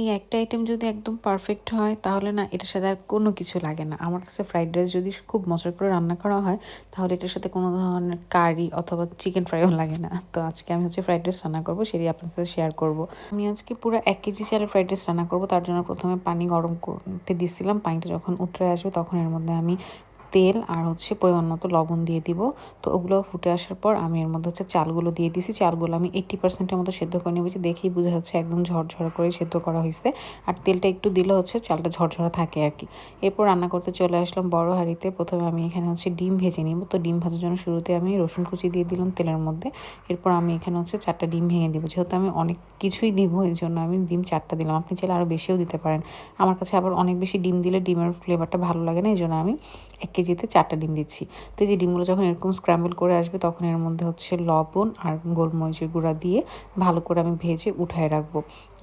এই একটা আইটেম যদি একদম পারফেক্ট হয়, তাহলে না এটার সাথে আর কোনো কিছু লাগে না। আমার কাছে ফ্রাইড রাইস যদি খুব মজার করে রান্না করা হয়, তাহলে এটার সাথে কোনো ধরনের কারি অথবা চিকেন ফ্রাইও লাগে না। তো আজকে আমি হচ্ছে ফ্রাইড রাইস রান্না করব, সেটাই আপনার সাথে শেয়ার করব। আমি আজকে পুরো এক কেজি চালের ফ্রাইড রাইস রান্না করব, তার জন্য প্রথমে পানি গরম করতে দিছিলাম। পানিটা যখন উঠে আসবে, তখন এর মধ্যে আমি তেল আর হচ্ছে পরিমাণ মতো লবণ দিয়ে দিব। তো ওগুলো ফুটে আসার পর আমি এর মধ্যে হচ্ছে চালগুলো দিয়ে দিছি। চালগুলো আমি এইট্টি পার্সেন্টের মতো সেদ্ধ করে নিয়েছি। দেখেই বোঝা যাচ্ছে একদম ঝরঝরা করে সেদ্ধ করা হয়েছে আর তেলটা একটু দিলে হচ্ছে চালটা ঝরঝরা থাকে আর কি। এরপর রান্না করতে চলে আসলাম বড় হাঁড়িতে। প্রথমে আমি এখানে হচ্ছে ডিম ভেজে নিব। তো ডিম ভাজার জন্য শুরুতে আমি রসুন কুচি দিয়ে দিলাম তেলের মধ্যে। এরপর আমি এখানে হচ্ছে চারটা ডিম ভেঙে দিব। যেহেতু আমি অনেক কিছুই দিব এই জন্য আমি ডিম চারটা দিলাম। আপনি চাইলে আরও বেশিও দিতে পারেন। আমার কাছে আবার অনেক বেশি ডিম দিলে ডিমের ফ্লেভারটা ভালো লাগে না। এই জন্য আমি এক কেজিতে চারটা ডিম দিচ্ছি। তো এই যে ডিমগুলো যখন এরকম স্ক্র্যাম্বল করে আসবে, তখন এর মধ্যে হচ্ছে লবণ আর গোলমরিচের গুঁড়া দিয়ে ভালো করে আমি ভেজে উঠায় রাখব।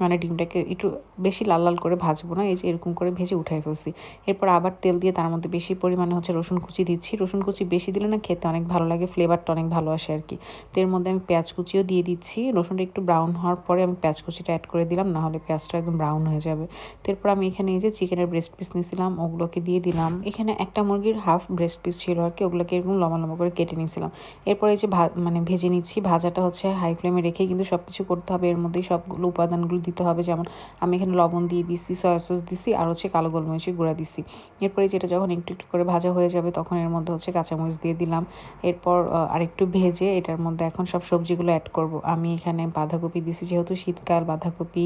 মানে ডিমটাকে একটু বেশি লাল লাল করে ভাজবো না, এই যে এরকম করে ভেজে উঠাই ফেলছি। এরপর আবার তেল দিয়ে তার মধ্যে বেশি পরিমাণে হচ্ছে রসুন কুচি দিচ্ছি। রসুন কুচি বেশি দিলে না খেতে অনেক ভালো লাগে ফ্লেভারটা অনেক ভালো আসে আর কি তো এর মধ্যে আমি পেঁয়াজ কুচিও দিয়ে দিচ্ছি। রসুনটা একটু ব্রাউন হওয়ার পরে আমি পেঁয়াজ কুচিটা অ্যাড করে দিলাম, না হলে পেঁয়াজটা একদম ব্রাউন হয়ে যাবে। তো এরপর আমি এখানে এই যে চিকেনের ব্রেস্ট পিস নিয়েছিলাম, ওগুলোকে দিয়ে দিলাম। এখানে একটা মুরগির হাফ ব্রেস্ট পিস ছিল আর কি, ওগুলোকে এরকম লম্বা লম্বা করে কেটে নিয়েছিলাম। এরপর এই যে মানে ভেজে নিচ্ছি, ভাজাটা হচ্ছে হাই ফ্লেমে রেখে কিন্তু সব কিছু করতে হবে। এর মধ্যেই সবগুলো উপাদানগুলো দিতে হবে, যেমন আমি এখানে লবণ দিয়ে দিছি সয়া সস দিছি, আর হচ্ছে কালো গোলমরিচের গুঁড়া দিছি। এরপরে যেটা যখন একটু একটু করে ভাজা হয়ে যাবে, তখন এর মধ্যে হচ্ছে কাঁচামরিচ দিয়ে দিলাম। এরপর আরেকটু ভেজে এটার মধ্যে এখন সব সবজিগুলো অ্যাড করব। আমি এখানে বাঁধাকপি দিছি, যেহেতু শীতকাল, বাঁধাকপি,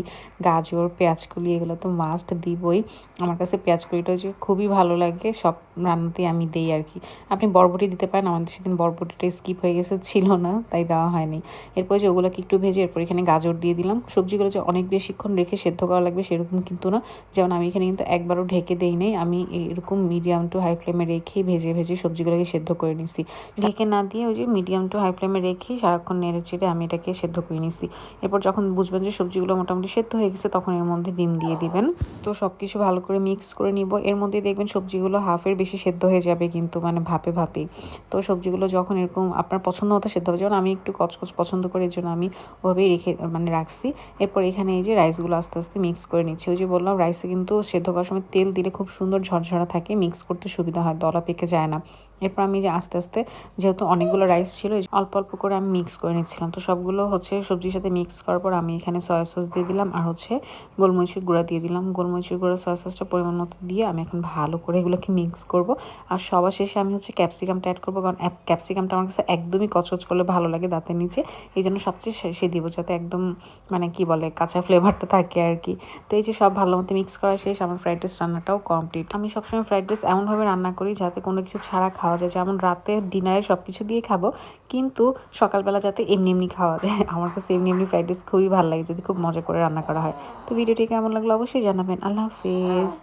গাজর, পেঁয়াজকলি এগুলো তো মাস্ট দিবই। আমার কাছে পেঁয়াজকলিটা যে খুবই ভালো লাগে, সব রান্নাতেই আমি দিই আর কি। আপনি বরবটি দিতে পারেন, আমাদের সেদিন বরবটিটা স্কিপ হয়ে গেছে, ছিল না, তাই দেওয়া হয়নি। এরপর যে ওগুলোকে একটু ভেজে এরপর এখানে গাজর দিয়ে দিলাম। সবজিগুলো যে অনেক বেশিক্ষণ রেখে সেদ্ধ করা লাগবে সেরকম কিন্তু না। যেমন আমি এখানে কিন্তু একবারও ঢেকে দেই নেই, আমি এরকম মিডিয়াম টু হাই ফ্লেমে রেখেই ভেজে ভেজে সবজিগুলোকে সেদ্ধ করে নিছি। ঢেকে না দিয়ে ওই যে মিডিয়াম টু হাই ফ্লেমে রেখেই সারাক্ষণ নেড়ে চেড়ে আমি এটাকে সেদ্ধ করে নিছি। এরপর যখন বুঝবেন যে সবজিগুলো মোটামুটি সেদ্ধ হয়ে গেছে, তখন এর মধ্যে ডিম দিয়ে দিবেন। তো সব কিছু ভালো করে মিক্স করে নিব। এর মধ্যে দেখবেন সবজিগুলো হাফের বেশি সেদ্ধ হয়ে যাবে কিন্তু মানে ভাপে ভাপে। তো সবজিগুলো যখন এরকম আপনার পছন্দ মতো সেদ্ধ হবে, যেমন আমি একটু কচকচ পছন্দ করে এর জন্য আমি ওভাবেই রেখে মানে রাখছি। এরপর এখানে এই যে রাইসগুলো আস্তে আস্তে মিক্স করে নিচ্ছি। ওই যে বললাম, রাইসে কিন্তু সেদ্ধ করার সময় তেল দিলে খুব সুন্দর ঝরঝরা থাকে, মিক্স করতে সুবিধা হয়, দলা পেকে যায় না। এরপর আমি যে আস্তে আস্তে যেহেতু অনেকগুলো রাইস ছিল অল্প অল্প করে আমি মিক্স করে নিচ্ছিলাম। তো সবগুলো হচ্ছে সবজির সাথে মিক্স করার পর আমি এখানে সয়া সস দিয়ে দিলাম আর হচ্ছে গোলমরিচের গুঁড়া দিয়ে দিলাম। গোলমরিচের গুঁড়া সয়া সসটা পরিমাণ মতো দিয়ে আমি এখন ভালো করে এগুলোকে মিক্স করব। আর সবার শেষে আমি হচ্ছে ক্যাপসিকামটা অ্যাড করব কারণ ক্যাপসিকামটা আমার কাছে একদমই কচকচ করলে ভালো লাগে দাঁতের নিচে। এই জন্য সবচেয়ে শেষে দিব যাতে একদম মানে কি বলে, কাঁচা ফ্লেভারটা থাকে আর কি। তো এই যে সব ভালো মতো মিক্স করা শেষ, আমার ফ্রাইড রাইস রান্নাটাও কমপ্লিট আমি সবসময় ফ্রাইড রাইস এমনভাবে রান্না করি যাতে কোনো কিছু ছাড়া খাওয়া যায়। যেমন রাতে ডিনারে সব কিছু দিয়ে খাব, কিন্তু সকালবেলা যাতে এমনি এমনি খাওয়া যায়। আমার কাছে এমনি এমনি ফ্রাইড রাইস খুবই ভালো লাগে যদি খুব মজা করে রান্না করা হয়। তো ভিডিওটি কেমন লাগল অবশ্যই জানাবেন। আল্লাহ হাফিজ।